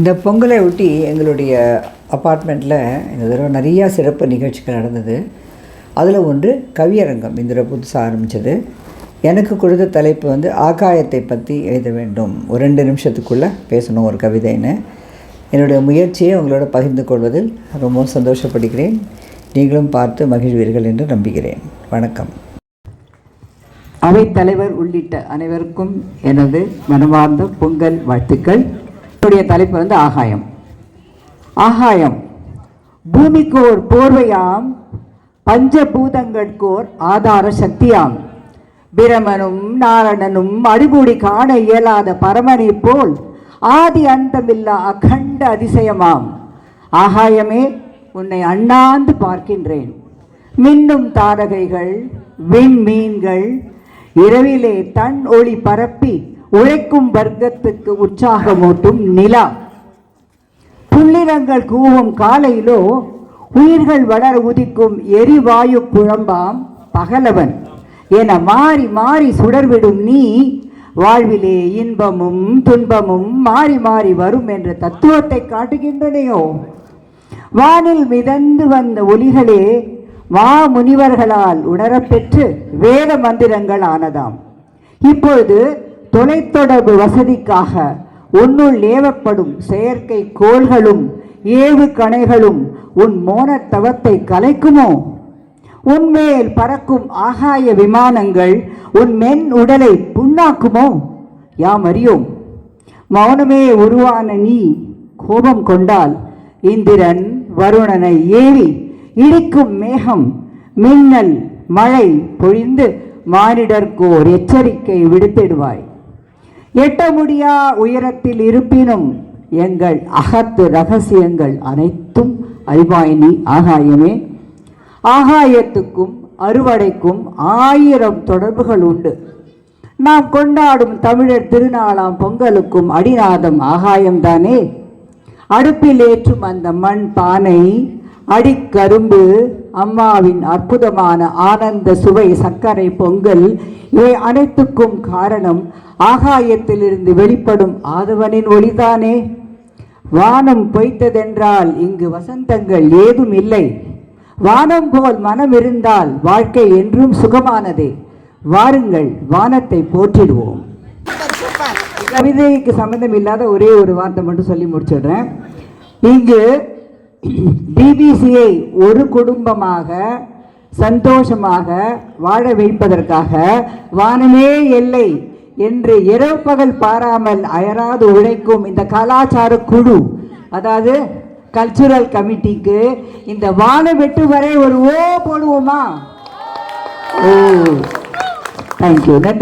இந்த பொங்கலை ஒட்டி எங்களுடைய அப்பார்ட்மெண்ட்டில் இந்த தடவை நிறையா சிறப்பு நிகழ்ச்சிகள் நடந்தது. அதில் ஒன்று கவியரங்கம். இந்த தடவை புதுசாக ஆரம்பித்தது எனக்கு கொடுத்த தலைப்பு வந்து ஆகாயத்தை பற்றி எழுத வேண்டும். ஒரு ரெண்டு நிமிஷத்துக்குள்ளே பேசணும் ஒரு கவிதைன்னு. என்னுடைய முயற்சியை உங்களோட பகிர்ந்து கொள்வதில் ரொம்பவும் சந்தோஷப்படுகிறேன். நீங்களும் பார்த்து மகிழ்வீர்கள் என்று நம்புகிறேன். வணக்கம். அவைத்தலைவர் உள்ளிட்ட அனைவருக்கும் எனது மனமார்ந்த பொங்கல் வாழ்த்துக்கள். என்னுடைய தலைப்பு வந்து ஆகாயம். ஆகாயம். பூமிக்கோர் போர்வையாம் பஞ்சபூதங்கட்கோர் ஆதார சக்தியாம். பிரமனும் நாரணனும் அடிமுடி காண இயலாத பரமனை போல் ஆதி அந்தமில்லா அகண்ட அதிசயமாம். ஆகாயமே உன்னை அண்ணாந்து பார்க்கின்றேன். மின்னும் தாரகைகள் விண்மீன்கள் இரவிலே தன் ஒளி பரப்பி உழைக்கும் வர்க்கத்துக்கு உற்சாகமூட்டும் நிலா. புள்ளிரங்கள் கூவும் காலையிலோ உயிர்கள் வளர உதிக்கும் எரிவாயு குழம்பாம் பகலவன். என மாறி மாறி சுடர்விடும் நீ வாழ்விலே இன்பமும் துன்பமும் மாறி மாறி வரும் என்ற தத்துவத்தை காட்டுகின்றனையோ. வானில் மிதந்து வந்த ஒலிகளே வா முனிவர்களால் உணரப்பெற்று வேத மந்திரங்கள் ஆனதாம் இப்பொழுது தொலைத்தொடர்பு வசதிக்காக உன்னுள் ஏவப்படும் செயற்கை கோள்களும் ஏவு கணைகளும் உன் மோனத்தவத்தை கலைக்குமோ? உன்மேல் பறக்கும் ஆகாய விமானங்கள் உன் மென் உடலை புண்ணாக்குமோ? யாம் அறியோம் மௌனமே உருவான நீ கோபம் கொண்டால் இந்திரன் வருணனை ஏவி இடிக்கும் மேகம் மின்னல் மழை பொழிந்து மானிடர்கோர் எச்சரிக்கை விடுத்திடுவாய். எட்ட முடியா உயரத்தில் இருப்பினும் எங்கள் அகத்து ரகசியங்கள் அனைத்தும் அறிவாய் ஆகாயமே. ஆகாயத்துக்கும் அறுவடைக்கும் ஆயிரம் தொடர்புகள் உண்டு. நாம் கொண்டாடும் தமிழர் திருநாளாம் பொங்கலுக்கும் அடிநாதம் ஆகாயம்தானே. அடுப்பில் ஏற்றும் அந்த மண் பானை அடிக்கரும்பு அம்மாவின் அற்புதமான ஆனந்த சுவை சர்க்கரை பொங்கல் இவை அனைத்துக்கும் காரணம் ஆகாயத்திலிருந்து வெளிப்படும் ஆதவனின் ஒளிதானே. வானம் பொய்த்ததென்றால் இங்கு வசந்தங்கள் ஏதும் இல்லை. வானம் போல் மனம் இருந்தால் வாழ்க்கை என்றும் சுகமானதே. வாருங்கள் வானத்தை போற்றிடுவோம். கவிதைக்கு சம்மந்தம் இல்லாத ஒரே ஒரு வார்த்தை மட்டும் சொல்லி முடிச்சிடுறேன். இங்கு பிபிசியை ஒரு குடும்பமாக சந்தோஷமாக வாழ வைப்பதற்காக வானமே எல்லை என்று இரவு பகல் பாராமல் அயராது உழைக்கும் இந்த கலாச்சார குழு அதாவது கல்ச்சுரல் கமிட்டிக்கு இந்த வான வெட்டு வரை ஒரு ஓ போடுவோமா? ஓ தேங்க்யூ நன்றி.